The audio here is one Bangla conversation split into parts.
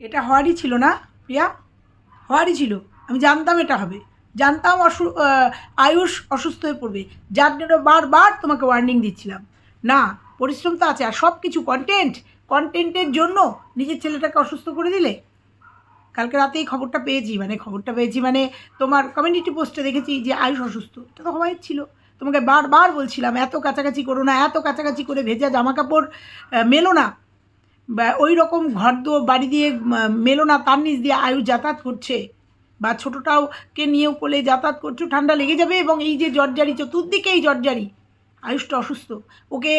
এটা হওয়ারই ছিল না, প্রিয়া। হওয়ারই ছিল। আমি জানতাম এটা হবে। জানতাম অসু আয়ুষ অসুস্থ হয়ে পড়বে। যার জন্য বারবার তোমাকে ওয়ার্নিং দিচ্ছিলাম। না, পরিশ্রম তো আছে। আর সব কিছু কন্টেন্ট কন্টেন্টের জন্য নিজের ছেলেটাকে অসুস্থ করে দিলে? কালকে রাতেই খবরটা পেয়েছি। মানে খবরটা পেয়েছি মানে তোমার কমিউনিটি পোস্টে দেখেছি যে আয়ুষ অসুস্থ। এটা তো হওয়াই ছিল। তোমাকে বারবার বলছিলাম, এত কাছাকাছি করো না, এত কাছাকাছি করে ভেজা জামা কাপড় মেলো না। ওই রকম ঘর দুয়ার বাড়ি দিয়ে মেলো না তার নিচ দিয়ে আয়ুষ যাতায়াত করছে, বা ছোটোটাও কে নিয়েও কোলে যাতায়াত করছ, ঠান্ডা লেগে যাবে এবং এই যে জর্জারি, চতুর্দিকে এই জর্জারি, আয়ুষটা অসুস্থ। ওকে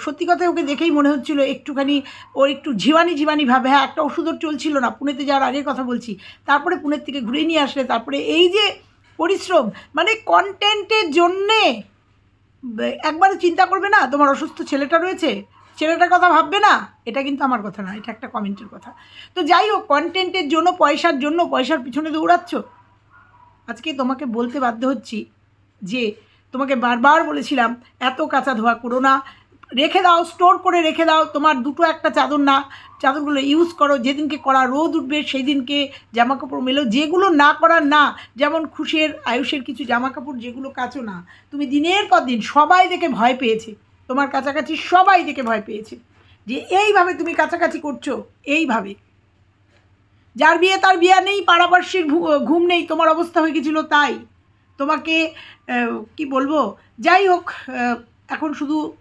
সত্যি কথা ওকে দেখেই মনে হচ্ছিল একটুখানি, ও একটু ঝিমানি ঝিমানি ভাবে হ্যাঁ একটা ওষুধও চলছিল না, পুনেতে যাওয়ার আগে কথা বলছি। তারপরে পুনের থেকে ঘুরে নিয়ে আসলে, তারপরে এই যে পরিশ্রম মানে কন্টেন্টের জন্যে, ব- একবারে চিন্তা করবে না, তোমার অসুস্থ ছেলেটা রয়েছে? ছেলেটার কথা ভাববে না? এটা কিন্তু আমার কথা না, এটা একটা কমেন্টের কথা। তো যাই হোক কন্টেন্টের জন্য, পয়সার জন্য, পয়সার পিছনে দৌড়াচ্ছ। আজকে তোমাকে বলতে বাধ্য হচ্ছি যে, তোমাকে বারবার বলেছিলাম, এত কাঁচা ধোয়া করো না। রেখে দাও স্টোর করে রেখে দাও, তোমার দুটো একটা চাদর না। চাদরগুলো ইউজ করো, যেদিনকে করা রোদ উঠবে সেই দিনকে জামা কাপড় মেলো। যেগুলো না করার না, যেমন খুশের, আয়ুষের কিছু জামা কাপড় যেগুলো কাচো না, তুমি দিনের পর দিন সবাই দেখে ভয় পেয়েছে। তোমার কাছাকাছি সবাই দেখে ভয় পেয়েছে যে এইভাবে তুমি কাছাকাছি করছ, এইভাবে। যার বিয়ে তার বিয়ে নেই, পাড়াপাড়শির ভু- ঘুম নেই, তোমার অবস্থা হয়ে গেছিল তাই। তোমাকে কি বলব? যাই হোক এখন শুধু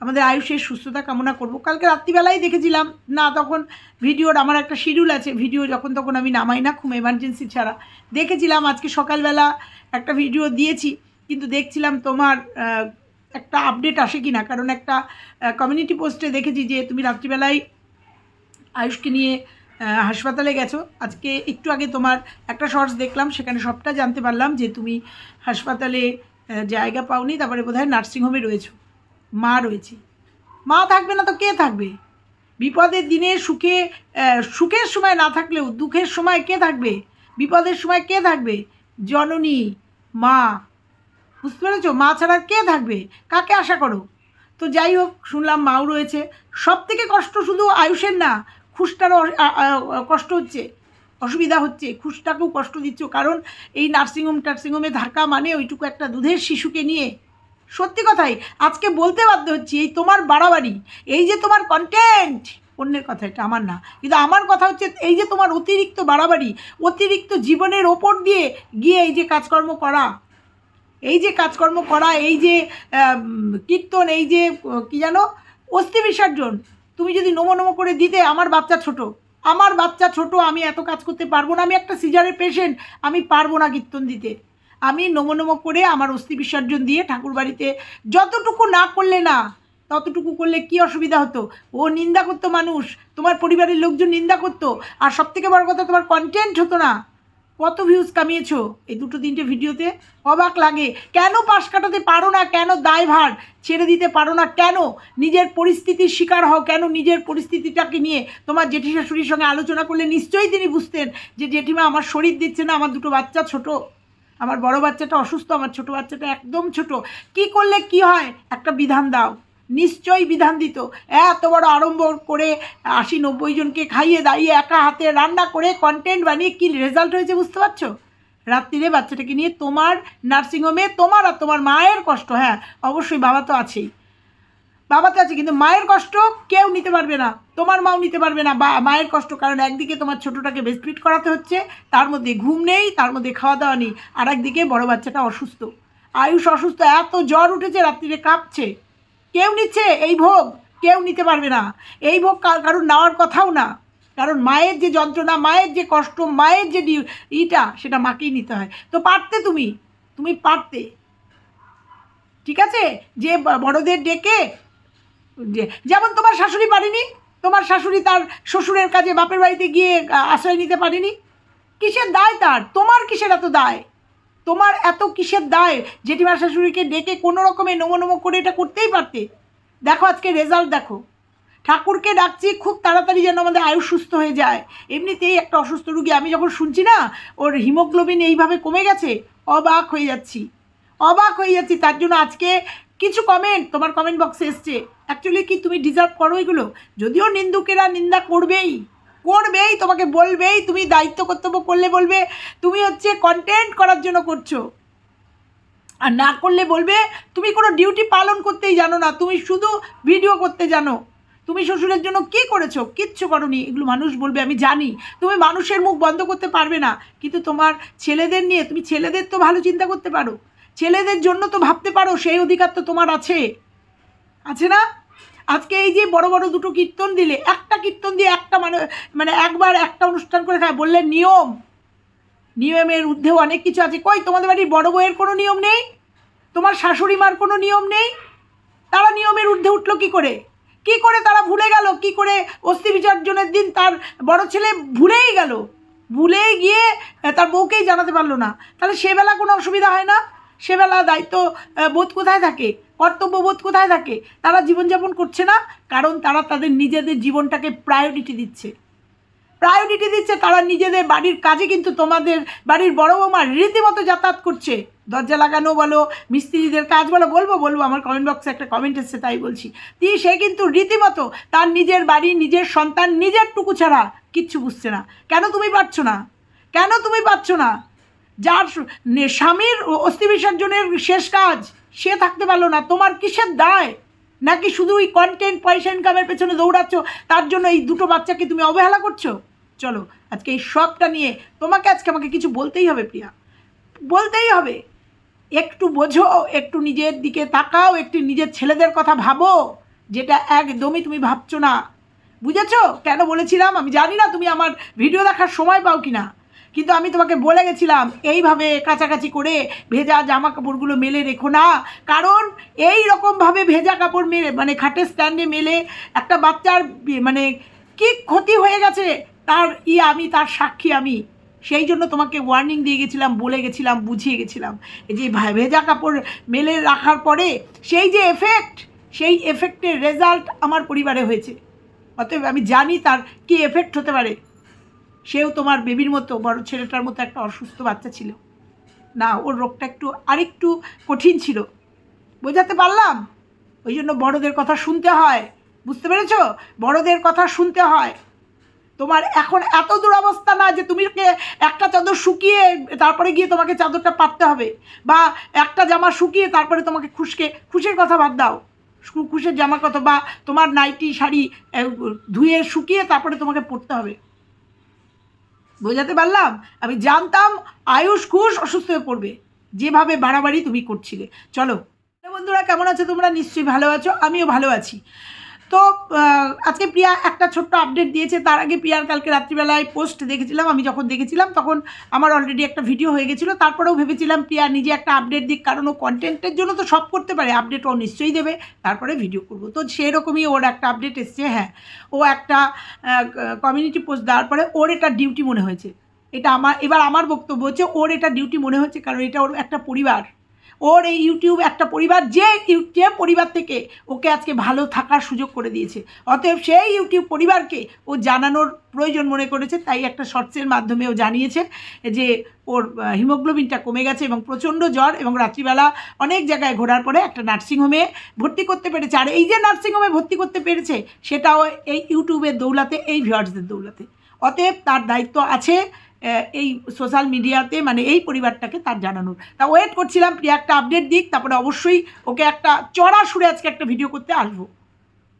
আমাদের আয়ুষের সুস্থতা কামনা করব। কালকে রাত্রিবেলায় দেখেছিলাম, না তখন ভিডিওর আমার একটা শিডিউল আছে, ভিডিও যখন তখন আমি নামাই না, খুব এমার্জেন্সি ছাড়া। দেখেছিলাম আজকে সকালবেলা একটা ভিডিও দিয়েছি, কিন্তু দেখছিলাম তোমার একটা আপডেট আসে কি না কারণ একটা কমিউনিটি পোস্টে দেখেছি যে তুমি রাত্রিবেলায় আয়ুষকে নিয়ে হাসপাতালে গেছো। আজকে একটু আগে তোমার একটা শর্টস দেখলাম, সেখানে সবটা জানতে পারলাম যে তুমি হাসপাতালে জায়গা পাওনি, তারপরে বোধহয় নার্সিংহোমে রয়েছো। মা রয়েছে। মা থাকবে না তো কে থাকবে? বিপদের দিনে সুখে সুখের সময় না থাকলেও দুঃখের সময় কে থাকবে? বিপদের সময় কে থাকবে? জননী, মা বুঝতে পেরেছ? মা ছাড়া কে থাকবে? কাকে আশা করো? তো যাই হোক, শুনলাম মাও রয়েছে। সব থেকে কষ্ট শুধু আয়ুষের না, খুশটারও কষ্ট হচ্ছে, অসুবিধা হচ্ছে। খুশটাকেও কষ্ট দিচ্ছ, কারণ এই নার্সিংহোম টার্সিংহোমে থাকা মানে ওইটুকু একটা দুধের শিশুকে নিয়ে। সত্যি কথাই, আজকে বলতে বাধ্য হচ্ছি, এই তোমার বাড়াবাড়ি, এই যে তোমার কন্টেন্ট অন্যের কথা, এটা আমার না। কিন্তু আমার কথা হচ্ছে, এই যে তোমার অতিরিক্ত বাড়াবাড়ি, অতিরিক্ত জীবনের ওপর দিয়ে গিয়ে এই যে কাজকর্ম করা এই যে কাজকর্ম করা, এই যে কীর্তন, এই যে, কি জানো, অস্থি বিসর্জন। তুমি যদি নমো নমো করে দিতে, আমার বাচ্চা ছোট। আমার বাচ্চা ছোট, আমি এত কাজ করতে পারব না। আমি একটা সিজারের পেশেন্ট আমি পারব না কীর্তন দিতে। আমি নমো নমো করে আমার অস্থি বিসর্জন দিয়ে ঠাকুর বাড়িতে যতটুকু না করলে না, ততটুকু করলে কি অসুবিধা হতো? ও নিন্দা করতো মানুষ, তোমার পরিবারের লোকজন নিন্দা করতো। আর সবথেকে বড় কথা, তোমার কন্টেন্ট হতো না। কত ভিউজ কামিয়েছো? এই দুটো তিনটে ভিডিওতে অবাক লাগে। কেন পাশ কাটাতে পারো না? কেন দায়ভার ছেড়ে দিতে পারো না? কেন নিজের পরিস্থিতির শিকার হও? কেন নিজের পরিস্থিতিটাকে নিয়ে তোমার জেঠি শাশুড়ির সঙ্গে আলোচনা করলে নিশ্চয়ই তিনি বুঝতেন যে জেঠিমা আমার শরীর দিচ্ছে না, আমার দুটো বাচ্চা ছোট। আমার বড় বাচ্চাটা অসুস্থ, আমার ছোট বাচ্চাটা একদম ছোট। কি করলে কি হয়? একটা বিধান দাও। নিশ্চয়ই বিধান দিত। এত বড় আরম্ভ করে আশি নব্বই জনকে খাইয়ে দাঁড়িয়ে একা হাতে রান্না করে কন্টেন্ট বানিয়ে কী রেজাল্ট হয়েছে বুঝতে পারছ? রাত্রিরে বাচ্চাটাকে নিয়ে তোমার নার্সিংহোমে তোমার আর তোমার মায়ের কষ্ট হ্যাঁ অবশ্যই বাবা তো আছেই। বাবা তো আছে, কিন্তু মায়ের কষ্ট কেউ নিতে পারবে না। তোমার মাও নিতে পারবে না বা মায়ের কষ্ট, কারণ একদিকে তোমার ছোটোটাকে বেস্টফিট করাতে হচ্ছে, তার মধ্যে ঘুম নেই, তার মধ্যে খাওয়া দাওয়া নেই। আর একদিকে বড় বাচ্চাটা অসুস্থ। আয়ুষ অসুস্থ, এত জ্বর উঠেছে, রাত্রিরে কাঁপছে। কেউ নিচ্ছে, এই ভোগ কেউ নিতে পারবে না। এই ভোগ কা- কারোর নেওয়ার কথাও না। কারণ মায়ের যে যন্ত্রণা, মায়ের যে কষ্ট, মায়ের যে ইটা, সেটা মাকেই নিতে হয়। তো পারতে তুমি তুমি পারতে। ঠিক আছে? যে বড়দের ডেকে যেমন তোমার শাশুড়ি পারেনি, তোমার শাশুড়ি তার শ্বশুরের কাজে বাপের বাড়িতে গিয়ে আশ্রয় নিতে পারেনি। কিসের দায় তার? তোমার কিসের এত দায়? তোমার এত কিসের দায়? জেঠিমার শাশুড়িকে ডেকে কোনো রকমে নমো নমো করে এটা করতেই পারতে। দেখো আজকে রেজাল্ট দেখো। ঠাকুরকে ডাকছি, খুব তাড়াতাড়ি যেন আমাদের আয়ুষ সুস্থ হয়ে যায়। এমনিতেই একটা অসুস্থ রুগী, আমি যখন শুনছি না, ওর হিমোগ্লোবিন এইভাবে কমে গেছে, অবাক হয়ে যাচ্ছি। অবাক হয়ে যাচ্ছি, তার জন্য আজকে কিছু কমেন্ট তোমার কমেন্ট বক্সে এসছে। অ্যাকচুয়ালি কি তুমি ডিজার্ভ করো এগুলো? যদিও নিন্দুকেরা নিন্দা করবেই। করবেই, তোমাকে বলবেই, তুমি দায়িত্ব কর্তব্য করলে বলবে, তুমি হচ্ছে কন্টেন্ট করার জন্য করছ। আর না করলে বলবে, তুমি কোনো ডিউটি পালন করতেই জানো না, তুমি শুধু ভিডিও করতে জানো। তুমি শ্বশুরের জন্য কি করেছ? কিচ্ছু করনি। এগুলো মানুষ বলবে, আমি জানি। তুমি মানুষের মুখ বন্ধ করতে পারবে না। কিন্তু তোমার ছেলেদের নিয়ে, তুমি ছেলেদের তো ভালো চিন্তা করতে পারো। ছেলেদের জন্য তো ভাবতে পারো, সেই অধিকার তো তোমার আছে। আছে না? আজকে এই যে বড় বড় দুটো কীর্তন দিলে, একটা কীর্তন দিয়ে একটা মানে মানে একবার একটা অনুষ্ঠান করে খায় বললে নিয়ম। নিয়মের ঊর্ধ্বেও অনেক কিছু আছে। কই, তোমাদের বাড়ির বড় বউয়ের কোনো নিয়ম নেই? তোমার শাশুড়ি মার কোনো নিয়ম নেই? তারা নিয়মের ঊর্ধ্বে উঠল কি করে? কি করে তারা ভুলে গেল? কি করে অস্থি বিসর্জনের দিন তার বড় ছেলে ভুলেই গেল? ভুলেই গিয়ে তার বউকেই জানাতে পারল না। তাহলে সেবেলা কোনো অসুবিধা হয় না? সেবেলা দায়িত্ব বোধ কোথায় থাকে? কর্তব্য বোধ কোথায় থাকে? তারা জীবনযাপন করছে না, কারণ তারা তাদের নিজেদের জীবনটাকে প্রায়োরিটি দিচ্ছে। প্রায়োরিটি দিচ্ছে তারা নিজেদের বাড়ির কাজে, কিন্তু তোমাদের বাড়ির বড় বৌমা রীতিমতো যাতায়াত করছে। দরজা লাগানো বলো, মিস্ত্রিদের কাজ বলো, বলব বলব, আমার কমেন্ট বক্সে একটা কমেন্ট এসছে, তাই বলছি। তি, সে কিন্তু রীতিমতো তার নিজের বাড়ি, নিজের সন্তান নিজের টুকু ছাড়া কিচ্ছু বুঝছে না। কেন তুমি পারছ না? কেন তুমি পারছ না? যার স্বামীর অস্থি বিসর্জনের শেষ কাজ, সে থাকতে পারল না। তোমার কিসের দায়? নাকি শুধু ওই কন্টেন্ট পয়সা ইনকামের পেছনে দৌড়াচ্ছ? তার জন্য এই দুটো বাচ্চাকে তুমি অবহেলা করছ? চলো, আজকে এই সবটা নিয়ে তোমাকে আজকে আমাকে কিছু বলতেই হবে, প্রিয়া। বলতেই হবে। একটু বোঝো, একটু নিজের দিকে তাকাও, একটু নিজের ছেলেদের কথা ভাবো, যেটা একদমই তুমি ভাবছ না। বুঝেছ? কেন বলেছিলাম? আমি জানি না তুমি আমার ভিডিও দেখার সময় পাও কি না কিন্তু আমি তোমাকে বলে গেছিলাম, এইভাবে কাছাকাছি করে ভেজা জামা কাপড়গুলো মেলে রেখো না। কারণ এই রকমভাবে ভেজা কাপড় মেলে মানে খাটের স্ট্যান্ডে মেলে একটা বাচ্চার মানে কি ক্ষতি হয়ে গেছে, তার ই আমি, তার সাক্ষী আমি। সেই জন্য তোমাকে ওয়ার্নিং দিয়ে গেছিলাম, বলে গেছিলাম, বুঝিয়ে গেছিলাম। এই যে ভেজা কাপড় মেলে রাখার পরে সেই যে এফেক্ট সেই এফেক্টের রেজাল্ট আমার পরিবারে হয়েছে। অতএব আমি জানি তার কি এফেক্ট হতে পারে। সেও তোমার বেবির মতো, বড় ছেলেটার মতো একটা অসুস্থ বাচ্চা ছিল। না, ওর রোগটা একটু, আরেকটু কঠিন ছিল। বোঝাতে পারলাম? ওই জন্য বড়দের কথা শুনতে হয়। বুঝতে পেরেছ? বড়দের কথা শুনতে হয়। তোমার এখন এত দুরবস্থা না যে তুমি একটা চাদর শুকিয়ে তারপরে গিয়ে তোমাকে চাদরটা পাততে হবে বা একটা জামা শুকিয়ে তারপরে তোমাকে খুশকে, খুশের কথা বাদ দাও। খুশের জামা কথা বা তোমার নাইটি, শাড়ি ধুয়ে শুকিয়ে তারপরে তোমাকে পরতে হবে। বোঝাতে পারলাম? আমি জানতাম আয়ুষ খুশ অসুস্থ হয়ে পড়বে। যেভাবে বাড়াবাড়ি তুমি করছিলে। চলো। বন্ধুরা, কেমন আছো তোমরা? নিশ্চয়ই ভালো আছো। আমিও ভালো আছি। তো আজকে প্রিয়া একটা ছোট্ট আপডেট দিয়েছে। তার আগে প্রিয়ার কালকে রাত্রিবেলায় পোস্ট দেখেছিলাম, আমি যখন দেখেছিলাম তখন আমার অলরেডি একটা ভিডিও হয়ে গেছিল। তারপরেও ভেবেছিলাম প্রিয়া নিজে একটা আপডেট দিক, কারণ ও কন্টেন্টের জন্য তো সব করতে পারে আপডেট ও নিশ্চয়ই দেবে। তারপরে ভিডিও করব। তো সেরকমই ওর একটা আপডেট এসছে হ্যাঁ। ও একটা কমিউনিটি পোস্ট দেওয়ার পরে ওর এটা ডিউটি মনে হয়েছে। এটা আমার, এবার আমার বক্তব্য হচ্ছে, ওর এটা ডিউটি মনে হচ্ছে কারণ এটা ওর একটা পরিবার। ওর এই ইউটিউব একটা পরিবার, যে যে পরিবার থেকে ওকে আজকে ভালো থাকার সুযোগ করে দিয়েছে। অতএব সেই ইউটিউব পরিবারকে ও জানানোর প্রয়োজন মনে করেছে, তাই একটা শর্টসের মাধ্যমে ও জানিয়েছে যে ওর হিমোগ্লোবিনটা কমে গেছে এবং প্রচণ্ড জ্বর এবং রাত্রিবেলা অনেক জায়গায় ঘোরার পরে একটা নার্সিংহোমে ভর্তি করতে পেরেছে। আর এই যে নার্সিংহোমে ভর্তি করতে পেরেছে, সেটাও এই ইউটিউবের দৌলাতে, এই ভিউয়ার্সদের দৌলাতে। অতএব তার দায়িত্ব আছে এই সোশ্যাল মিডিয়াতে মানে এই পরিবারটাকে তার জানানোর। তা ওয়েট করছিলাম, প্রিয়া একটা আপডেট দিক, তারপরে অবশ্যই ওকে একটা চড়া সুরে আজকে একটা ভিডিও করতে আসব।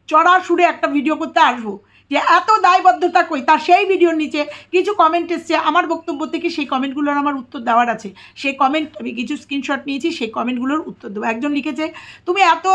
চড়া সুরে একটা ভিডিও করতে আসব। যে এত দায়বদ্ধতা কই? তার সেই ভিডিওর নিচে কিছু কমেন্ট এসছে, আমার বক্তব্য থেকে সেই কমেন্টগুলোর আমার উত্তর দেওয়ার আছে। সেই কমেন্ট আমি কিছু স্ক্রিনশট নিয়েছি, সেই কমেন্টগুলোর উত্তর দেবো। একজন লিখেছে, তুমি এত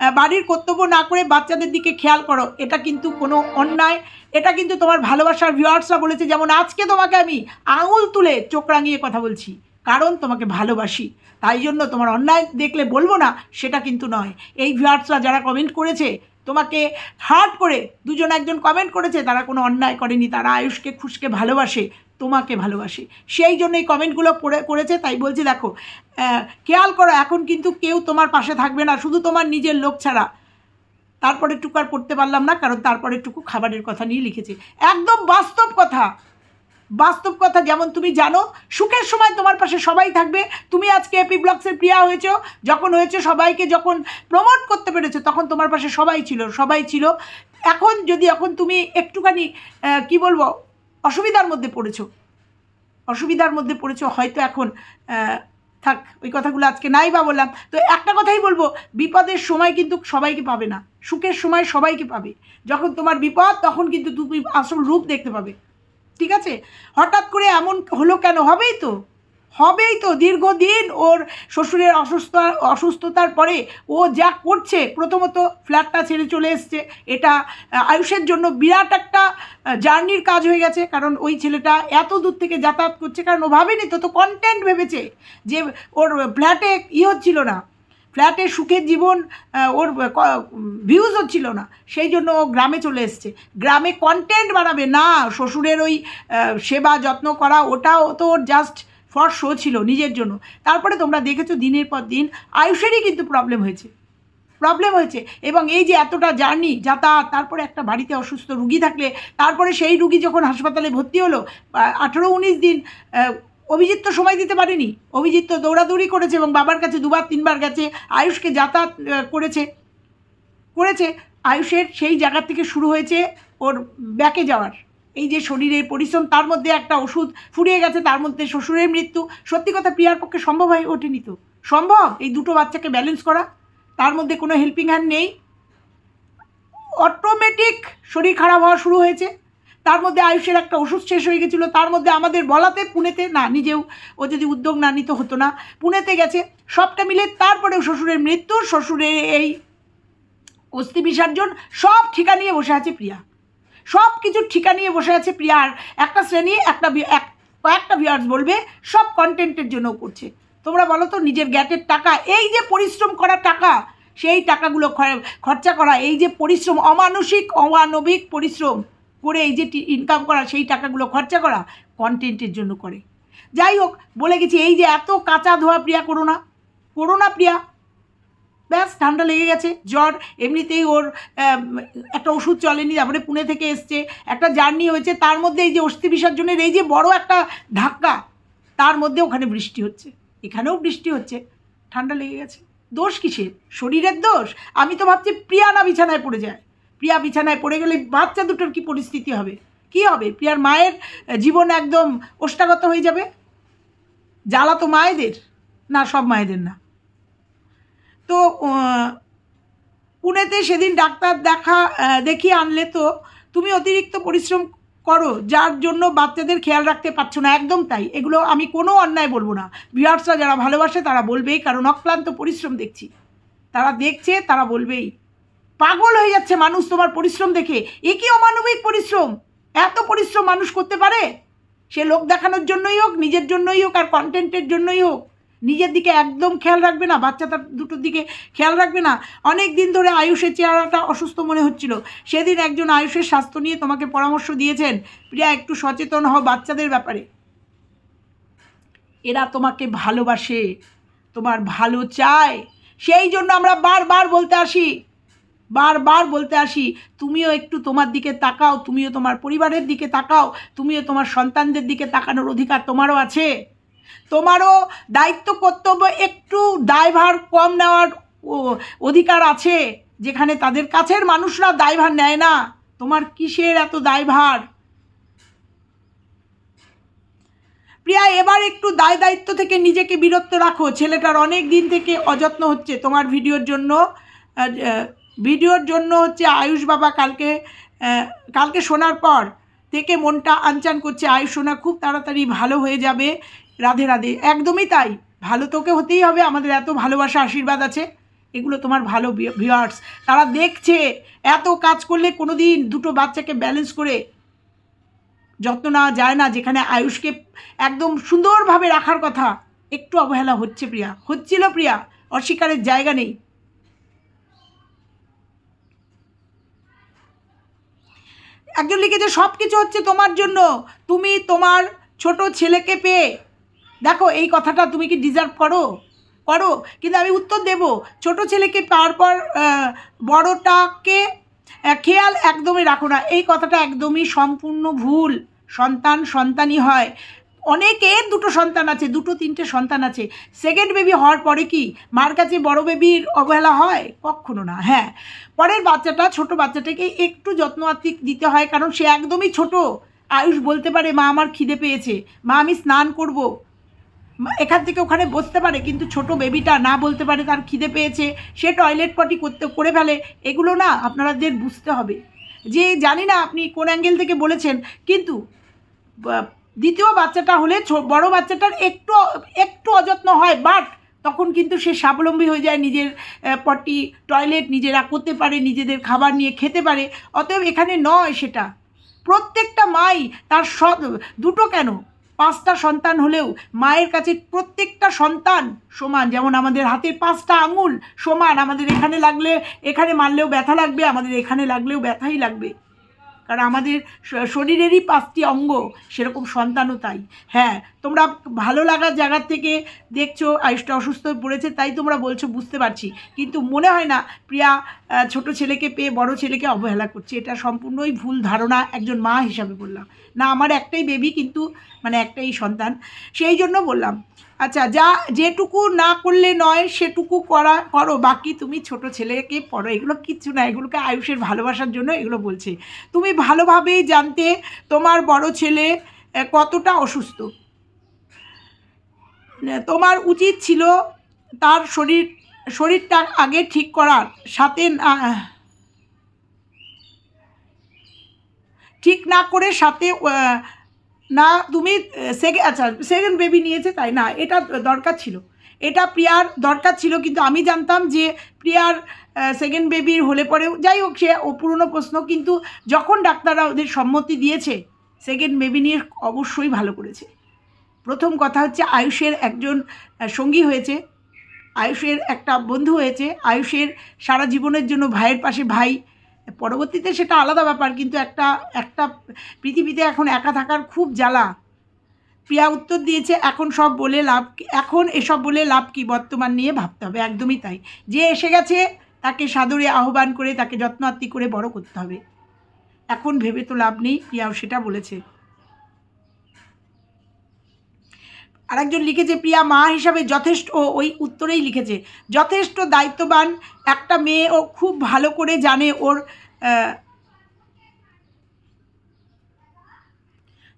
বাড়ির কর্তব্য না করে বাচ্চাদের দিকে খেয়াল করো। এটা কিন্তু কোনো অন্যায়। এটা কিন্তু তোমার ভালোবাসার ভিউয়ার্সরা বলেছে, যেমন আজকে তোমাকে আমি আঙুল তুলে চোখ রাঙিয়ে কথা বলছি। কারণ তোমাকে ভালোবাসি। তাই জন্য তোমার অন্যায় দেখলে বলব না, সেটা কিন্তু নয়। এই ভিউয়ার্সরা যারা কমেন্ট করেছে, তোমাকে হার্ট করে দুজন একজন কমেন্ট করেছে, তারা কোনো অন্যায় করেনি। তারা আয়ুষকে, খুশকে ভালোবাসে। তোমাকে ভালোবাসি। সেই জন্য এই কমেন্টগুলো করে করেছে, তাই বলছি, দেখো খেয়াল করো, এখন কিন্তু কেউ তোমার পাশে থাকবে না, শুধু তোমার নিজের লোক ছাড়া। তারপরে টুকু আর পড়তে পারলাম না, কারণ তারপরে টুকু খাবারের কথা নিয়ে লিখেছে। একদম বাস্তব কথা। বাস্তব কথা যেমন তুমি জানো, সুখের সময় তোমার পাশে সবাই থাকবে। তুমি আজকে এপি ব্লগসের প্রিয়া হয়েছো, যখন হয়েছে সবাইকে যখন প্রমোট করতে পেরেছ, তখন তোমার পাশে সবাই ছিল সবাই ছিল। এখন যদি, এখন তুমি একটুখানি কি বলব অসুবিধার মধ্যে পড়েছ। অসুবিধার মধ্যে পড়েছো, হয়তো এখন থাক, ওই কথাগুলো আজকে নাই বা বললাম। তো একটা কথাই বলব, বিপদের সময় কিন্তু সবাইকে পাবে না। সুখের সময় সবাইকে পাবে। যখন তোমার বিপদ, তখন কিন্তু তুমি আসল রূপ দেখতে পাবে। ঠিক আছে? হঠাৎ করে এমন হলো কেন? হবেই তো। হবেই তো দীর্ঘদিন ওর শ্বশুরের অসুস্থ, অসুস্থতার পরে ও যা করছে, প্রথমত ফ্ল্যাটটা ছেড়ে চলে এসছে। এটা আয়ুষের জন্য বিরাট একটা জার্নির কাজ হয়ে গেছে, কারণ ওই ছেলেটা এত দূর থেকে যাতায়াত করছে, কারণ ও ভাবেনি তো তো কন্টেন্ট ভেবেছে যে ওর ফ্ল্যাটে ই হচ্ছিল না। ফ্ল্যাটে সুখের জীবন ওর ভিউজ হচ্ছিল না। সেই জন্য ও গ্রামে চলে এসছে। গ্রামে কন্টেন্ট বানাবে না, শ্বশুরের ওই সেবা যত্ন করা ওটাও তো ওর জাস্ট ফর শো ছিল নিজের জন্য। তারপরে তোমরা দেখেছ দিনের পর দিন আয়ুষেরই কিন্তু প্রবলেম হয়েছে। প্রবলেম হয়েছে। এবং এই যে এতটা জার্নি যাতায়াত, তারপরে একটা বাড়িতে অসুস্থ রুগী থাকলে, তারপরে সেই রুগী যখন হাসপাতালে ভর্তি হলো আঠেরো উনিশ দিন অভিজিৎ তো সময় দিতে পারেনি। অভিজিৎ তো দৌড়াদৌড়ি করেছে এবং বাবার কাছে দুবার, তিনবার গেছে। আয়ুষকে যাতায়াত করেছে। করেছে। আয়ুষের সেই জায়গা থেকে শুরু হয়েছে ওর ব্যাকে যাওয়ার। এই যে শরীরের পরিশ্রম, তার মধ্যে একটা ওষুধ ফুরিয়ে গেছে, তার মধ্যে শ্বশুরের মৃত্যু। সত্যি কথা প্রিয়ার পক্ষে সম্ভব হয়ে ওঠেনি তো? সম্ভব? এই দুটো বাচ্চাকে ব্যালেন্স করা? তার মধ্যে কোনো হেল্পিং হ্যান্ড নেই? অটোমেটিক শরীর খারাপ হওয়া শুরু হয়েছে। তার মধ্যে আয়ুষের একটা ওষুধ শেষ হয়ে গেছিল। তার মধ্যে আমাদের বলাতে পুনেতে, না, নিজেও ও যদি উদ্যোগ না নিতে, হতো না। পুনেতে গেছে। সবটা মিলে তারপরেও শ্বশুরের মৃত্যু, শ্বশুরের এই অস্থি বিসর্জন, সব ঠিকা নিয়ে বসে আছে প্রিয়া। সব কিছু ঠিকা নিয়ে বসে আছে প্রিয়ার একটা শ্রেণি, একটা এক, কয়েকটা ভিউয়ার্স বলবে, সব কন্টেন্টের জন্য করছে। তোমরা বলো তো, নিজের গ্যাটের টাকা, এই যে পরিশ্রম করা টাকা, সেই টাকাগুলো খরচা করা, এই যে পরিশ্রম, অমানসিক, অমানবিক পরিশ্রম করে এই যে ইনকাম করা, সেই টাকাগুলো খরচা করা কন্টেন্টের জন্য করে। যাই হোক, বলে গেছি, এই যে এত কাঁচা ধোয়া প্রিয়া করো না করো না প্রিয়া। ব্যাস, ঠান্ডা লেগে গেছে, জ্বর, এমনিতেই ওর একটা ওষুধ চলেনি, তারপরে পুনে থেকে এসছে, একটা জার্নি হয়েছে, তার মধ্যে এই যে অস্থি বিসর্জনের এই যে বড় একটা ধাক্কা, তার মধ্যে ওখানে বৃষ্টি হচ্ছে, এখানেও বৃষ্টি হচ্ছে, ঠান্ডা লেগে গেছে। দোষ কিসের? শরীরের দোষ? আমি তো ভাবছি প্রিয়া না বিছানায় পড়ে যায়। প্রিয়া বিছানায় পড়ে গেলে বাচ্চা দুটোর কি পরিস্থিতি হবে? কি হবে? প্রিয়ার মায়ের জীবন একদম ওষ্ঠাগত হয়ে যাবে? জ্বালা তো মায়েদের, না সব মায়েদের না। তো পুনেতে সেদিন ডাক্তার দেখা দেখিয়ে আনলে তো তুমি অতিরিক্ত পরিশ্রম করো, যার জন্য বাচ্চাদের খেয়াল রাখতে পারছ না। একদম তাই। এগুলো আমি কোনো অন্যায় বলব না। ভিউয়ার্সরা যারা ভালোবাসে তারা বলবেই, কারণ অক্লান্ত পরিশ্রম দেখছি। তারা দেখছে, তারা বলবেই। পাগল হয়ে যাচ্ছে মানুষ তোমার পরিশ্রম দেখে। এ কি অমানবিক পরিশ্রম? এত পরিশ্রম মানুষ করতে পারে? সে লোক দেখানোর জন্যই হোক, নিজের জন্যই হোক, আর কন্টেন্টের জন্যই হোক। নিজের দিকে একদম খেয়াল রাখবে না, বাচ্চাটার দুটোর দিকে খেয়াল রাখবে না। অনেক দিন ধরে আয়ুষের চেহারাটা অসুস্থ মনে হচ্ছিল। সেদিন একজন আয়ুষের স্বাস্থ্য নিয়ে তোমাকে পরামর্শ দিয়েছেন। প্রিয়া, একটু সচেতন হও বাচ্চাদের ব্যাপারে। এরা তোমাকে ভালোবাসে, তোমার ভালো চায়। সেই জন্য আমরা বারবার বলতে আসি, বারবার বলতে আসি, তুমিও একটু তোমার দিকে তাকাও, তুমিও তোমার পরিবারের দিকে তাকাও, তুমিও তোমার সন্তানদের দিকে তাকানোর অধিকার তোমারও আছে। তোমারও দায়িত্ব কর্তব্য একটু দায়ভার কম নেওয়ার অধিকার আছে, যেখানে তাদের কাছের মানুষরা দায়ভার নেয় না। তোমার কিসের এত দায়ভার? প্রিয়া, এবার একটু দায় দায়িত্ব থেকে নিজেকে বিরত রাখো। ছেলেটার অনেক দিন থেকে অযত্ন হচ্ছে তোমার ভিডিওর জন্য। ভিডিওর জন্য হচ্ছে আয়ুষ বাবা কালকে কালকে শোনার পর থেকে মনটা আনচান করছে। আয়ুষ সোনা খুব তাড়াতাড়ি ভালো হয়ে যাবে। রাধে রাধে। একদমই তাই। ভালো তোকে হতেই হবে। আমাদের এত ভালোবাসা, আশীর্বাদ আছে। এগুলো তোমার ভালো ভিউয়ার্স তারা দেখছে। এত কাজ করলে কোনো দিন দুটো বাচ্চাকে ব্যালেন্স করে যত্ন নেওয়া যায় না, যেখানে আয়ুষকে একদম সুন্দরভাবে রাখার কথা। একটু অবহেলা হচ্ছে প্রিয়া। হচ্ছিল প্রিয়া। অস্বীকারের জায়গা নেই। একজন লিখেছে সব কিছু হচ্ছে তোমার জন্য। তুমি তোমার ছোট ছেলেকে পেয়ে দেখো এই কথাটা তুমি কি ডিজার্ভ করো? করো কিন্তু আমি উত্তর দেব। ছোট ছেলেকে পাওয়ার পর আহ, বড়টাকে খেয়াল একদমই রাখো না। এই কথাটা একদমই সম্পূর্ণ ভুল। সন্তান সন্তানই হয়। অনেকের দুটো সন্তান আছে দুটো তিনটে সন্তান আছে। সেকেন্ড বেবি হওয়ার পরে কি মার কাছে বড় বেবির অবহেলা হয়? কখনো না হ্যাঁ। পরের বাচ্চাটা ছোট বাচ্চাটাকে একটু যত্ন আত্মিক দিতে হয় কারণ সে একদমই ছোট। আয়ুষ বলতে পারে মা আমার খিদে পেয়েছে। মা আমি স্নান করব। এখান থেকে ওখানে বসতে পারে, কিন্তু ছোট বেবিটা না বলতে পারে তার খিদে পেয়েছে। সে টয়লেট পটি করতে, করে ফেলে। এগুলো না আপনাদের বুঝতে হবে। যে জানি না আপনি কোন অ্যাঙ্গেল থেকে বলেছেন, কিন্তু দ্বিতীয় বাচ্চাটা হলে বড় বাচ্চাটার একটু একটু অযত্ন হয় বাট তখন কিন্তু সে স্বাবলম্বী হয়ে যায় নিজের পটি টয়লেট নিজেরা করতে পারে, নিজেদের খাবার নিয়ে খেতে পারে। অতএব এখানে নয় সেটা। প্রত্যেকটা মাই তার সৎ দুটো কেন? পাঁচটা সন্তান হলেও মায়ের কাছে প্রত্যেকটা সন্তান সমান। যেমন আমাদের হাতে পাঁচটা আঙুল সমান। আমাদের এখানে লাগলে এখানে মারলেও ব্যথা লাগবে, আমাদের এখানে লাগলেও ব্যথাই লাগবে। কারণ আমাদের শরীরেরই পাঁচটি অঙ্গ, সেরকম সন্তানও তাই। হ্যাঁ তোমরা ভালো লাগার জায়গার থেকে দেখছ, আয়ুষটা অসুস্থ হয়ে পড়েছে, তাই তোমরা বলছো, বুঝতে পারছি। কিন্তু মনে হয় না, প্রিয়া ছোট ছেলেকে পেয়ে বড় ছেলেকে অবহেলা করছে। এটা সম্পূর্ণই ভুল ধারণা একজন মা হিসাবে বললাম। না, আমার একটাই বেবি কিন্তু মানে একটাই সন্তান। সেই জন্য বললাম আচ্ছা যা যেটুকু না করলে নয়, সেটুকু করা, করো। বাকি তুমি ছোট ছেলেকে পড়ো। এগুলো কিচ্ছু না, এগুলোকে আয়ুষের ভালোবাসার জন্য এগুলো বলছে। তুমি ভালোভাবেই জানতে তোমার বড় ছেলে কতটা অসুস্থ। তোমার উচিত ছিল তার শরীর, শরীরটা আগে ঠিক করার, সাথে না- ঠিক না করে সাথে না, তুমি সেকেন্ড আচ্ছা সেকেন্ড বেবি নিয়েছে তাই না, এটা দরকার ছিল। এটা প্রিয়ার দরকার ছিল, কিন্তু আমি জানতাম যে প্রিয়ার সেকেন্ড বেবির হলে পরেও, যাই হোক, সে ও পুরনো প্রশ্ন, কিন্তু যখন ডাক্তাররা ওদের সম্মতি দিয়েছে সেকেন্ড বেবি নিয়ে অবশ্যই ভালো করেছে। প্রথম কথা হচ্ছে, আয়ুষের একজন সঙ্গী হয়েছে, আয়ুষের একটা বন্ধু হয়েছে, আয়ুষের সারা জীবনের জন্য ভাইয়ের পাশে ভাই পরবর্তীতে সেটা আলাদা ব্যাপার, কিন্তু একটা একটা পৃথিবীতে এখন একা থাকার খুব জ্বালা। প্রিয়া উত্তর দিয়েছে, এখন সব বলে লাভ এখন এসব বলে লাভ কি বর্তমান নিয়ে ভাবতে হবে, একদমই তাই। যে এসে গেছে, তাকে সাদরে আহ্বান করে, তাকে যত্ন করে বড় করতে হবে। এখন ভেবে তো লাভ নেই, প্রিয়াও সেটা বলেছে। আরেকজন লিখেছে, প্রিয়া, মা হিসাবে যথেষ্ট। ও ওই উত্তরেই লিখেছে, যথেষ্ট দায়িত্ববান একটা মেয়ে ও খুব ভালো করে জানে ওর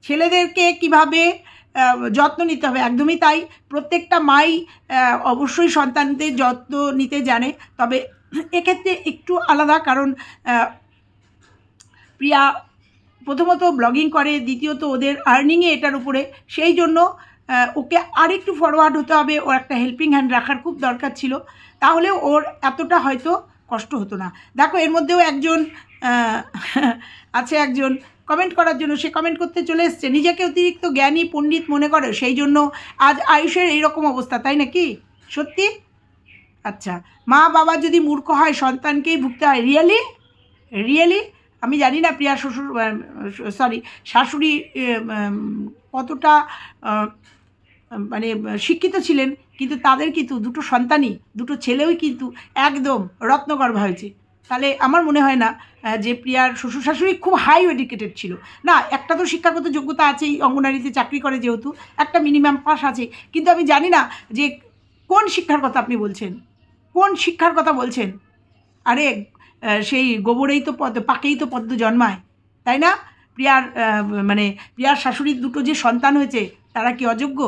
ছেলেদেরকে কীভাবে যত্ন নিতে হবে। একদমই তাই, প্রত্যেকটা মাই অবশ্যই সন্তানদের যত্ন নিতে জানে। তবে এক্ষেত্রে একটু আলাদা কারণ প্রিয়া প্রথমত ব্লগিং করে, দ্বিতীয়ত ওদের আর্নিংয়ে এটার উপরে। সেই জন্য ওকে আরেকটু ফরওয়ার্ড হতে হবে। ওর একটা হেল্পিং হ্যান্ড রাখার খুব দরকার ছিল। তাহলে ওর এতটা হয়তো কষ্ট হতো না। দেখো, এর মধ্যেও একজন আছে একজন কমেন্ট করার জন্য। সে কমেন্ট করতে চলে এসছে। নিজেকে অতিরিক্ত জ্ঞানী পণ্ডিত মনে করে। সেই জন্য আজ আয়ুষের এইরকম অবস্থা, তাই নাকি? সত্যি? আচ্ছা মা বাবা যদি মূর্খ হয়, সন্তানকেই ভুগতে হয়। রিয়েলি রিয়েলি আমি জানি না প্রিয়া শ্বশুর সরি শাশুড়ি কতটা মানে শিক্ষিত ছিলেন, কিন্তু তাদের কিন্তু দুটো সন্তানই, দুটো ছেলেও কিন্তু একদম রত্নগর্ভা হয়েছে। তাহলে আমার মনে হয় না যে প্রিয়ার শ্বশুর শাশুড়ি খুব হাই এডুকেটেড ছিল। না, একটা তো শিক্ষাগত যোগ্যতা আছেই অঙ্গনারীতে চাকরি করে যেহেতু, একটা মিনিমাম পাস আছে, কিন্তু আমি জানি না যে কোন শিক্ষার কথা আপনি বলছেন? কোন শিক্ষার কথা বলছেন? আরে সেই গোবরেই তো পদ্ম পাকেই তো পদ্ম জন্মায়, তাই না? প্রিয়ার মানে প্রিয়ার শাশুড়ির দুটো যে সন্তান হয়েছে, তারা কি অযোগ্য।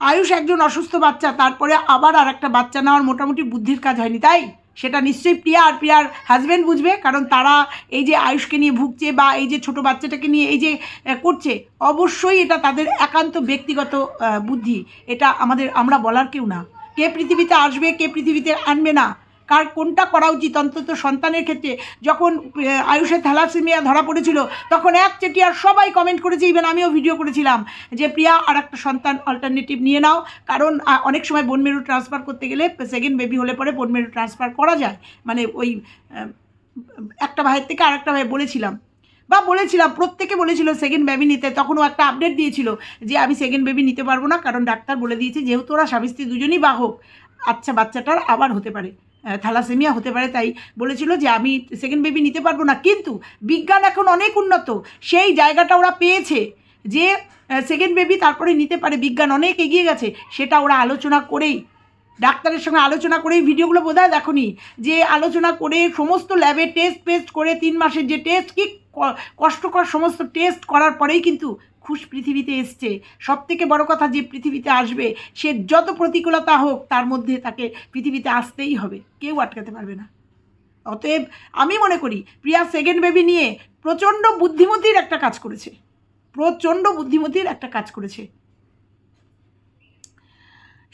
আয়ুষ একজন অসুস্থ বাচ্চা, তারপরে আবার আর একটা বাচ্চা নেওয়ার মোটামুটি বুদ্ধির কাজ হয়নি, তাই? সেটা নিশ্চয়ই প্রিয়া আর প্রিয়ার হাজব্যান্ড বুঝবে, কারণ তারা এই যে আয়ুষকে নিয়ে ভুগছে বা এই যে ছোট বাচ্চাটাকে নিয়ে এই যে করছে, অবশ্যই এটা তাদের একান্ত ব্যক্তিগত বুদ্ধি। এটা আমাদের, আমরা বলার কেউ না। কে পৃথিবীতে আসবে, কে পৃথিবীতে আনবে না কার কোনটা করা উচিত? অন্তত সন্তানের ক্ষেত্রে। যখন আহ, আয়ুষের থ্যালাসেমিয়া ধরা পড়েছিল তখন এক চেটিয়ার সবাই কমেন্ট করেছে ইভেন আমিও ভিডিও করেছিলাম যে প্রিয়া আর একটা সন্তান অল্টারনেটিভ নিয়ে নাও। কারণ অনেক সময় বোন মেরু ট্রান্সফার করতে গেলে সেকেন্ড বেবি হলে পরে বোন মেরু ট্রান্সফার করা যায়। মানে ওই একটা ভাইয়ের থেকে আর একটা ভাই বলেছিলাম। বা বলেছিলাম প্রত্যেকে বলেছিল সেকেন্ড বেবি নিতে। তখন ও একটা আপডেট দিয়েছিল যে আমি সেকেন্ড বেবি নিতে পারব না। কারণ ডাক্তার বলে দিয়েছে যেহেতু ওরা স্বামী স্ত্রী দুজনই বাহক আচ্ছা বাচ্চাটার আবার হতে পারে। থ্যালাসেমিয়া হতে পারে, তাই বলেছিল যে আমি সেকেন্ড বেবি নিতে পারব না। কিন্তু বিজ্ঞান এখন অনেক উন্নত, সেই জায়গাটা ওরা পেয়েছে যে সেকেন্ড বেবি তারপরে নিতে পারে। বিজ্ঞান অনেক এগিয়ে গেছে, সেটা ওরা আলোচনা করেই, ডাক্তারের সঙ্গে আলোচনা করেই ভিডিওগুলো বোধহয় দেখনি, যে আলোচনা করে সমস্ত ল্যাবে টেস্ট পেস্ট করে তিন মাসের যে টেস্ট ক- কষ্টকর সমস্ত টেস্ট করার পরেই কিন্তু খুশ পৃথিবীতে এসছে। সব থেকে বড় কথা যে পৃথিবীতে আসবে, সে যত প্রতিকূলতা হোক, তার মধ্যে তাকে পৃথিবীতে আসতেই হবে। কেউ আটকাতে পারবে না। অতএব আমি মনে করি, প্রিয়া সেকেন্ড বেবি নিয়ে প্রচণ্ড বুদ্ধিমতির একটা কাজ করেছে। প্রচণ্ড বুদ্ধিমতির একটা কাজ করেছে।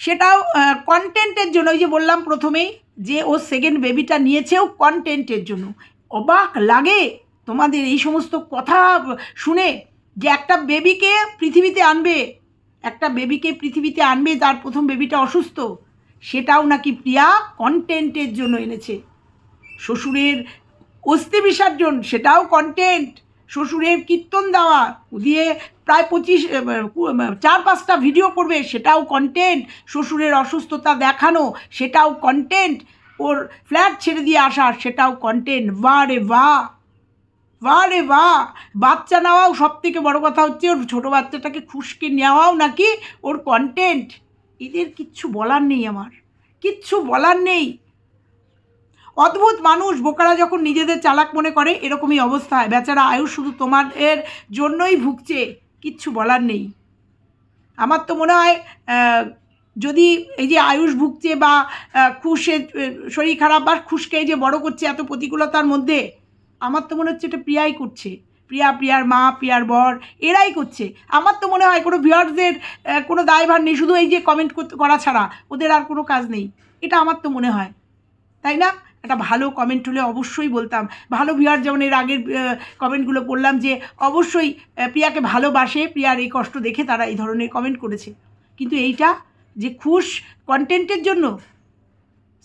সেটাও কন্টেন্টের জন্য, ওই যে বললাম প্রথমেই, যে ও সেকেন্ড বেবিটা নিয়েছেও কন্টেন্টের জন্য। অবাক লাগে তোমাদের এই সমস্ত কথা শুনে। যে একটা বেবিকে পৃথিবীতে আনবে, একটা বেবিকে পৃথিবীতে আনবে তার প্রথম বেবিটা অসুস্থ, সেটাও নাকি প্রিয়া কন্টেন্টের জন্য এনেছে। শ্বশুরের অস্থি বিসর্জন, সেটাও কন্টেন্ট শ্বশুরের কীর্তন দেওয়া দিয়ে প্রায় পঁচিশ চার পাঁচটা ভিডিও করবে, সেটাও কন্টেন্ট শ্বশুরের অসুস্থতা দেখানো, সেটাও কন্টেন্ট ওর ফ্ল্যাট ছেড়ে দিয়ে আসা, সেটাও কন্টেন্ট বা রে বা বা রে বা, বাচ্চা নেওয়াও সব থেকে বড় কথা হচ্ছে ওর ছোটো বাচ্চাটাকে খুশকে নেওয়াও নাকি ওর কন্টেন্ট এদের কিচ্ছু বলার নেই আমার, কিচ্ছু বলার নেই। অদ্ভুত মানুষ, বোকারা যখন নিজেদের চালাক মনে করে, এরকমই অবস্থায় বেচারা আয়ুষ শুধু তোমাদের জন্যই ভুগছে, কিচ্ছু বলার নেই। আমার তো মনে হয় যদি এই যে আয়ুষ ভুগছে বা খুশে শরীর খারাপ বা খুশকে যে বড় করছে এত প্রতিকূলতার মধ্যে আমার তো মনে হচ্ছে এটা প্রিয়াই করছে। প্রিয়া, প্রিয়ার মা, প্রিয়ার বর, এরাই করছে। আমার তো মনে হয় কোনো ভিউয়ার্সদের কোনো দায়ভার নেই, শুধু এই যে কমেন্ট করা ছাড়া। ওদের আর কোনো কাজ নেই। এটা আমার তো মনে হয়। তাই না? একটা ভালো কমেন্ট হলে অবশ্যই বলতাম। ভালো ভিউয়ার যেমন এর আগের কমেন্টগুলো পড়লাম যে, অবশ্যই প্রিয়াকে ভালোবাসে। প্রিয়ার এই কষ্ট দেখে তারা এই ধরনের কমেন্ট করেছে। কিন্তু এইটা যে খুশ কন্টেন্টের জন্য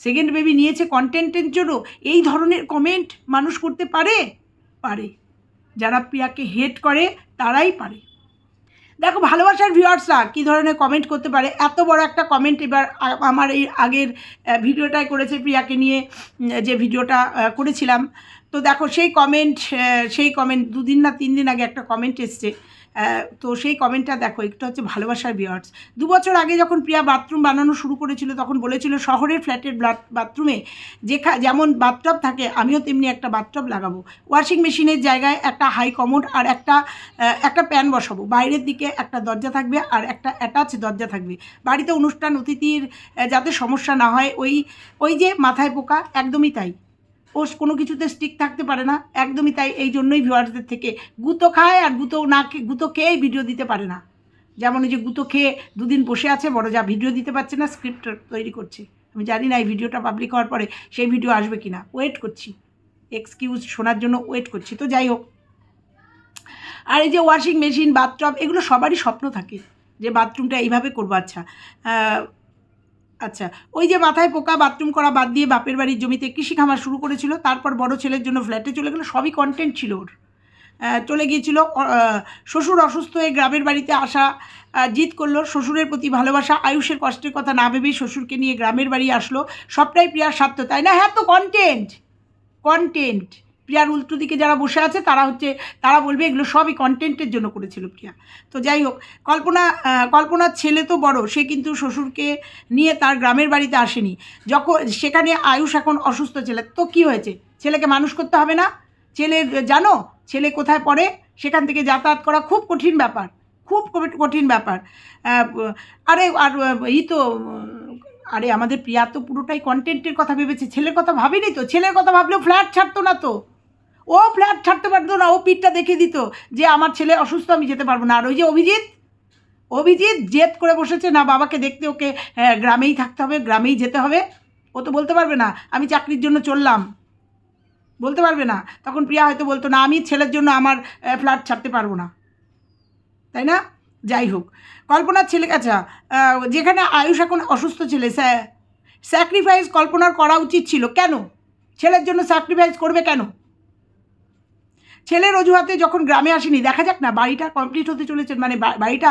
সেকেন্ড বেবি নিয়েছে কন্টেন্টের জন্য, এই ধরনের কমেন্ট মানুষ করতে পারে? পারে। যারা প্রিয়াকে হেট করে, তারাই পারে। দেখো, ভালোবাসার ভিউয়ার্সরা কী ধরনের কমেন্ট করতে পারে? এত বড় একটা কমেন্ট এবার আমার এই আগের ভিডিওটাই করেছে প্রিয়াকে নিয়ে যে ভিডিওটা করেছিলাম। তো দেখো, সেই কমেন্ট সেই কমেন্ট দুদিন না তিন দিন আগে একটা কমেন্ট এসছে। তো সেই কমেন্টটা দেখো, একটা হচ্ছে ভালোবাসার ভিউয়ার্স দু বছর আগে যখন প্রিয়া বাথরুম বানানো শুরু করেছিল, তখন বলেছিল শহরের ফ্ল্যাটের বাথরুমে যেখা যেমন বাথটব থাকে, আমিও তেমনি একটা বাথটব লাগাবো। ওয়াশিং মেশিনের জায়গায় একটা হাই কমোড আর একটা একটা প্যান বসাবো। বাইরের দিকে একটা দরজা থাকবে আর একটা অ্যাটাচ দরজা থাকবে। বাড়িতে অনুষ্ঠান, অতিথির যাতে সমস্যা না হয়, ওই ওই যে মাথায় পোকা, একদমই তাই। ও কোনো কিছুতে স্টিক থাকতে পারে না, একদমই তাই এই জন্যই ভিউয়ার্সদের থেকে গুঁতো খায় আর গুঁতো না গুঁতো খেয়েই ভিডিও দিতে পারে না। যেমন ওই যে গুঁতো খেয়ে দুদিন বসে আছে, বড় যা ভিডিও দিতে পারছে না স্ক্রিপ্ট তৈরি করছে। আমি জানি না এই ভিডিওটা পাবলিক হওয়ার পরে সেই ভিডিও আসবে কি না ওয়েট করছি। এক্সকিউজ শোনার জন্য ওয়েট করছি। তো যাই হোক। আর এই যে ওয়াশিং মেশিন বাথটব এগুলো সবারই স্বপ্ন থাকে যে বাথরুমটা এইভাবে করব। আচ্ছা আচ্ছা ওই যে মাথায় পোকা বাথরুম করা বাদ দিয়ে বাপের বাড়ির জমিতে কৃষি খামার শুরু করেছিল, তারপর বড় ছেলের জন্য ফ্ল্যাটে চলে গেলো, সবই কন্টেন্ট ছিল ওর। চলে গিয়েছিল শ্বশুর অসুস্থ হয়ে গ্রামের বাড়িতে আসা জিদ করল, শ্বশুরের প্রতি ভালোবাসা, আয়ুষের কষ্টের কথা না ভেবেই শ্বশুরকে নিয়ে গ্রামের বাড়ি আসলো, সবটাই প্রিয়ার স্বার্থ, তাই না? হ্যাঁ তো কন্টেন্ট কন্টেন্ট প্রিয়ার উল্টো দিকে যারা বসে আছে, তারা হচ্ছে, তারা বলবে এগুলো সবই কন্টেন্টের জন্য করেছিল প্রিয়া। তো যাই হোক, কল্পনা কল্পনার ছেলে তো বড়, সে কিন্তু শ্বশুরকে নিয়ে তার গ্রামের বাড়িতে আসেনি। যখন, সেখানে আয়ুষ এখন অসুস্থ ছেলে, তো কি হয়েছে? ছেলেকে মানুষ করতে হবে না? ছেলে, জানো, ছেলে কোথায় পড়ে? সেখান থেকে যাতায়াত করা খুব কঠিন ব্যাপার, খুব কঠিন- ব্যাপার। আরে, আর এই তো, আরে আমাদের প্রিয়া তো পুরোটাই কন্টেন্টের কথা ভেবেছে, ছেলের কথা ভাবেনি তো? ছেলের কথা ভাবলেও ফ্ল্যাট ছাড়তো না তো? ও ফ্ল্যাট ছাড়তে পারতো না, ও পিঠটা দেখিয়ে দিত যে আমার ছেলে অসুস্থ, আমি যেতে পারব না। আর ওই যে অভিজিৎ অভিজিৎ জেদ করে বসেছে, না বাবাকে দেখতে, ওকে গ্রামেই থাকতে হবে, গ্রামেই যেতে হবে। ও তো বলতে পারবে না, আমি চাকরির জন্য চললাম। বলতে পারবে না। তখন প্রিয়া হয়তো বলতো, না, আমি ছেলের জন্য আমার ফ্ল্যাট ছাড়তে পারব না। তাই না? যাই হোক, কল্পনার ছেলে আচ্ছা যেখানে আয়ুষ এখন অসুস্থ ছেলে স্যাক্রিফাইস কল্পনার করা উচিত ছিল। কেন? ছেলের জন্য স্যাক্রিফাইস করবে কেন? ছেলের অজুহাতে যখন গ্রামে আসেনি, দেখা যাক না, বাড়িটা কমপ্লিট হতে চলেছে মানে বাড়িটা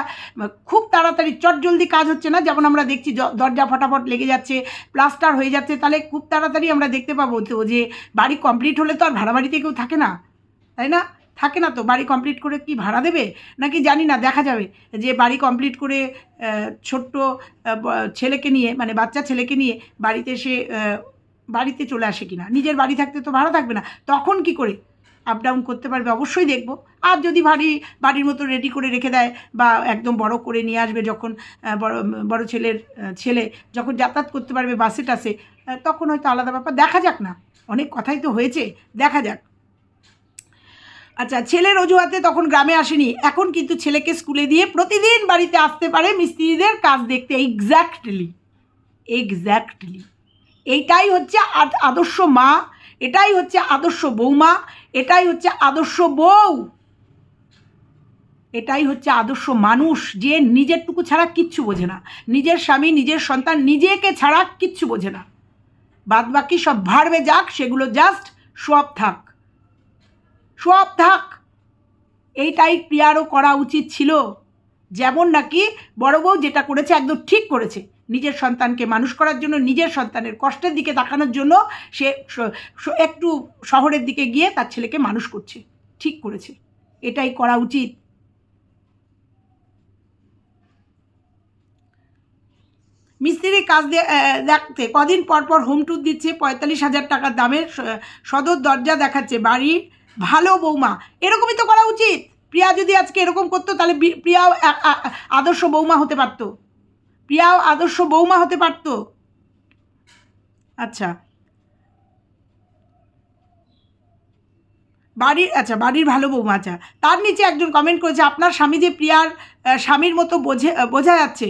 খুব তাড়াতাড়ি চট জলদি কাজ হচ্ছে না? যেমন আমরা দেখছি দরজা ফটাফট লেগে যাচ্ছে প্লাস্টার হয়ে যাচ্ছে, তাহলে খুব তাড়াতাড়ি আমরা দেখতে পাবো তো যে বাড়ি কমপ্লিট হলে তো আর ভাড়া বাড়িতে কেউ থাকে না? তাই না? থাকে না তো? বাড়ি কমপ্লিট করে কি ভাড়া দেবে? নাকি জানি না, দেখা যাবে যে বাড়ি কমপ্লিট করে ছোট্ট ছেলেকে নিয়ে মানে বাচ্চা ছেলেকে নিয়ে বাড়িতে এসে বাড়িতে চলে আসে কিনা? নিজের বাড়ি থাকতে তো ভাড়া থাকবে না। তখন কি করে? আপ ডাউন করতে পারবে, অবশ্যই দেখব। আর যদি ভারী, বাড়ির মতো রেডি করে রেখে দেয় বা একদম বড় করে নিয়ে আসবে যখন বড় বড় ছেলের ছেলে যখন যাতায়াত করতে পারবে বাসে টাসে তখন হয়তো আলাদা ব্যাপার। দেখা যাক না, অনেক কথাই তো হয়েছে, দেখা যাক। আচ্ছা ছেলের অজুহাতে তখন গ্রামে আসেনি। এখন কিন্তু ছেলেকে স্কুলে দিয়ে প্রতিদিন বাড়িতে আসতে পারে মিস্ত্রিদের কাজ দেখতে। এক্স্যাক্টলি এক্স্যাক্টলি এইটাই হচ্ছে আদ- আদর্শ মা, এটাই হচ্ছে আদর্শ বৌমা এটাই হচ্ছে আদর্শ বউ। এটাই হচ্ছে আদর্শ মানুষ যে নিজেরটুকু ছাড়া কিচ্ছু বোঝে না। নিজের স্বামী, নিজের সন্তান নিজেকে ছাড়া কিচ্ছু বোঝে না। বাদ বাকি সব ভাড়বে যাক, সেগুলো জাস্ট সব থাক। সব থাক। এইটাই প্রিয়ারও করা উচিত ছিল। যেমন নাকি বড় বউ যেটা করেছে, একদম ঠিক করেছে। নিজের সন্তানকে মানুষ করার জন্য, নিজের সন্তানের কষ্টের দিকে তাকানোর জন্য সে একটু শহরের দিকে গিয়ে তার ছেলেকে মানুষ করছে। ঠিক করেছে। এটাই করা উচিত। মিস্ত্রি কাজ দেখতে, কদিন পর পর হোম ট্যুর দিচ্ছে, পঁয়তাল্লিশ হাজার টাকার দামের সদর দরজা দেখাচ্ছে বাড়ির। ভালো বৌমা, এরকমই তো করা উচিত। প্রিয়া যদি আজকে এরকম করতো, তাহলে আ- আদর্শ বৌমা হতে পারতো। প্রিয়াও আদর্শ বৌমা হতে পারতো? আচ্ছা। বাড়ির আচ্ছা বাড়ির ভালো বৌমা আচ্ছা। তার নিচে একজন কমেন্ট করেছে, আপনার স্বামী যে প্রিয়ার স্বামীর মতো বোঝে বোঝা যাচ্ছে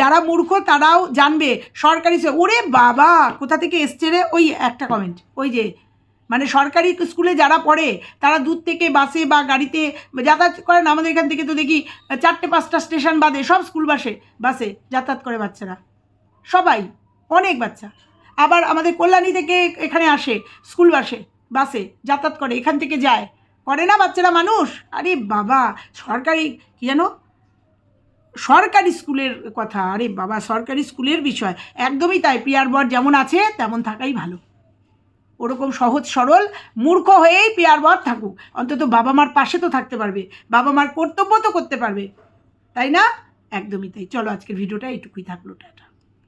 যারা মূর্খ তারাও জানবে, সরকারি ওরে বাবা, কোথা থেকে এসছে রে? ওই একটা কমেন্ট ওই যে মানে সরকারি স্কুলে যারা পড়ে, তারা দূর থেকে বাসে বা গাড়িতে যাতায়াত করেন। আমাদের এখান থেকে তো দেখি চারটে, পাঁচটা স্টেশন বাদে সব স্কুল বাসে বাসে যাতায়াত করে বাচ্চারা। সবাই, অনেক বাচ্চা। আবার আমাদের কল্যাণী থেকে এখানে আসে, স্কুল বাসে বাসে যাতায়াত করে, এখান থেকে যায়। করে না বাচ্চারা মানুষ? আরে বাবা, সরকারি, কী জানো সরকারি স্কুলের কথা, আরে বাবা, সরকারি স্কুলের বিষয়। একদমই তাই পিয়ার বর যেমন আছে, তেমন থাকাই ভালো। ওরকম সহজ, সরল, মূর্খ হয়েই পিয়ার বর থাকুক। অন্তত বাবা মার পাশে তো থাকতে পারবে। বাবা মার কর্তব্য তো করতে পারবে। তাই না? একদমই তাই। চলো আজকের ভিডিওটা এইটুকুই থাকল, টাটা।